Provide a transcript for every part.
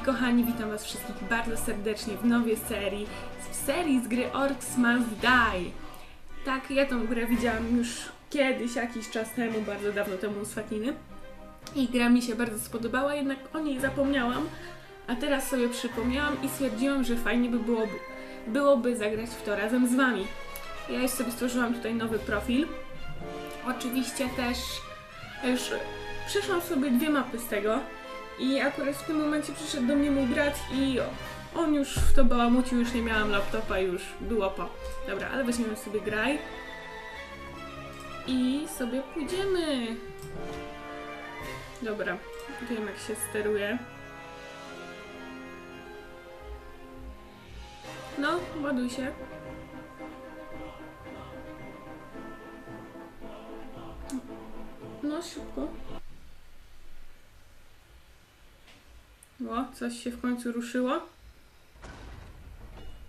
moi kochani, witam was wszystkich bardzo serdecznie w nowej serii, w serii z gry Orcs Must Die. Tak, ja tą grę widziałam już kiedyś, jakiś czas temu, bardzo dawno temu u Swatniny. I gra mi się bardzo spodobała, jednak o niej zapomniałam, a teraz sobie przypomniałam i stwierdziłam, że fajnie by byłoby, byłoby zagrać w to razem z wami. Ja już sobie stworzyłam tutaj nowy profil. Oczywiście też już przeszłam sobie dwie mapy z tego i akurat w tym momencie przyszedł do mnie mój brat i on już w to bałamucił, już nie miałam laptopa, już było po. Dobra, ale weźmiemy sobie graj i sobie pójdziemy. Dobra, wiem jak się steruje. No, ładuj się. No, szybko. O, coś się w końcu ruszyło.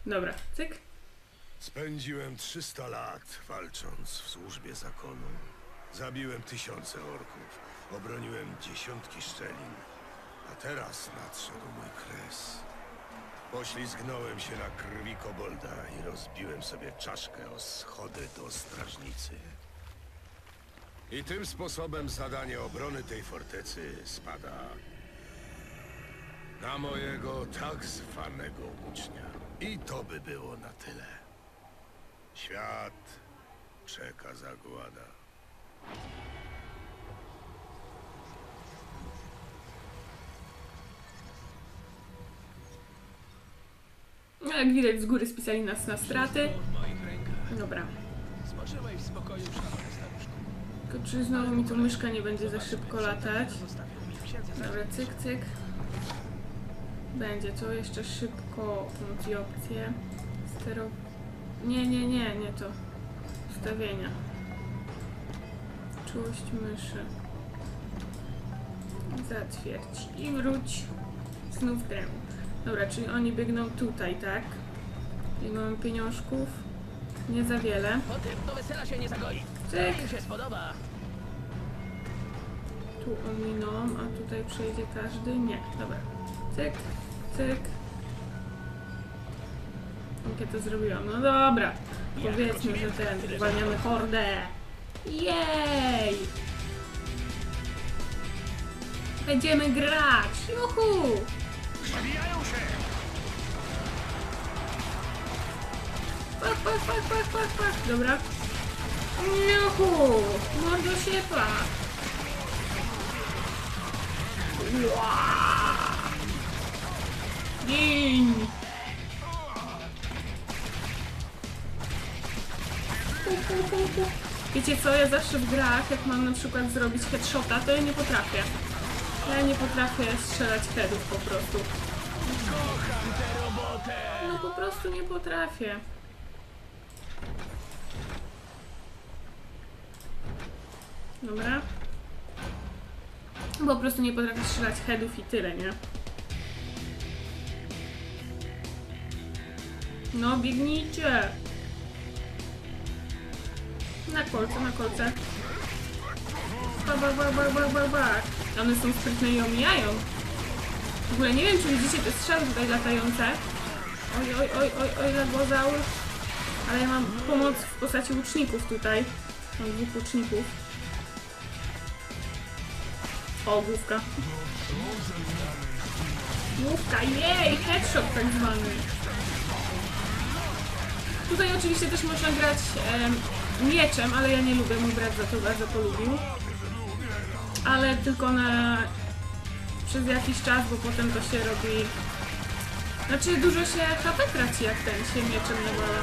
Dobra, cyk. Spędziłem 300 lat walcząc w służbie zakonu. Zabiłem tysiące orków, obroniłem dziesiątki szczelin, a teraz nadszedł mój kres. Poślizgnąłem się na krwi kobolda i rozbiłem sobie czaszkę o schody do strażnicy. I tym sposobem zadanie obrony tej fortecy spada na mojego tak zwanego ucznia. I to by było na tyle. Świat czeka zagłada. No, jak widać z góry spisali nas na straty. Dobra. Spoczywaj w spokoju, szanowny staruszku. Tylko czy znowu mi tu myszka nie będzie za szybko latać? Dobra, cyk, cyk. Będzie to jeszcze szybko opcje. Stero... Nie, nie, nie, nie to. Ustawienia. Czułość myszy. Zatwierdź i wróć znów temu. Dobra, czyli oni biegną tutaj, tak? I mamy pieniążków. Nie za wiele. Po tym do wesela się nie zagoi. Cyk. Się spodoba. Tu ominą, a tutaj przejdzie każdy? Nie, dobra. Cyk, cyk. Jak ja to zrobiłam? No dobra. Powiedzmy, że ten, uwalniamy hordę. Jej! Będziemy grać! Juhu! Zabijają się! Pak, pak, pak, pak, pak, pak. Dobra. Juhu! Mordo się pak. Ua! Gin! Wiecie co, ja zawsze w grach, jak mam na przykład zrobić headshota, to ja nie potrafię. Ja nie potrafię strzelać headów po prostu. No po prostu nie potrafię. Dobra. Po prostu nie potrafię strzelać headów i tyle, nie? No, biegnijcie! Na kolce, na kolce. Ba, ba, ba, ba, ba, ba, ba. One są sprytne i omijają. W ogóle nie wiem, czy widzicie te strzały tutaj latające. Oj, oj, oj, oj, oj, ledwozaur. Ale ja mam pomoc w postaci łuczników tutaj. Mam dwóch łuczników. O, główka. Główka, jej! Headshot tak zwany. Tutaj oczywiście też można grać em, mieczem, ale ja nie lubię, mój brat za to bardzo polubił. Ale tylko na przez jakiś czas, bo potem to się robi... Znaczy dużo się HP traci, jak ten się mieczem nawala.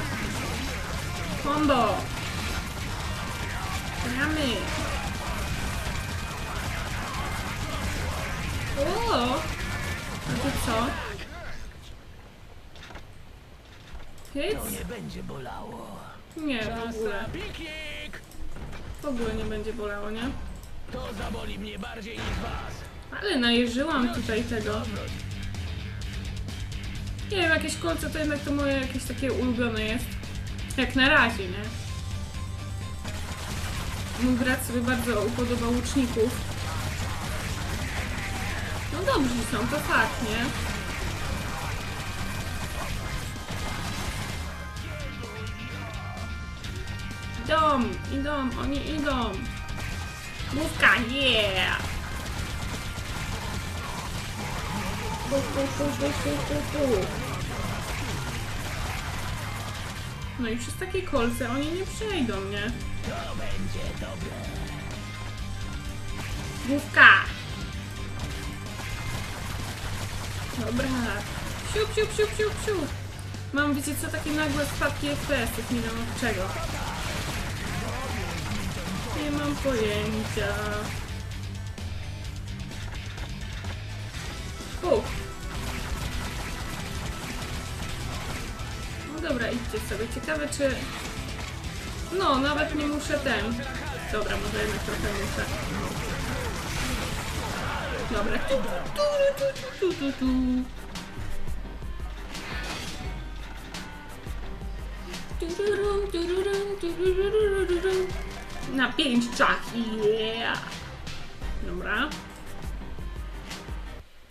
Combo! Gramy! O! A ty co? To Hits? nie będzie bolało. Nie, w ogóle. piknik. W ogóle nie będzie bolało, nie? To zaboli mnie bardziej niż was. Ale najeżyłam tutaj tego. Nie wiem, jakieś kolce to jednak to moje jakieś takie ulubione jest. Jak na razie, nie? Mój brat sobie bardzo upodobał łuczników. No dobrzy są, to fakt, nie? Idą, idą, oni idą. Główka, yeah! No i przez takie kolce oni nie przejdą, nie? To będzie dobre. Główka! Dobra. Siup, siup, siup, siup, siup. Mam, wiecie co, takie nagłe spadki FPS-ów, nie wiem od czego. Mam pojęcia. Uf. No dobra, idźcie sobie. Ciekawe czy... No, nawet nie muszę ten... Dobra, może jednak trochę muszę. Dobra. Tu, tu, tu, tu, tu, tu. Turururururum. Na pięć czach, yeah! Dobra.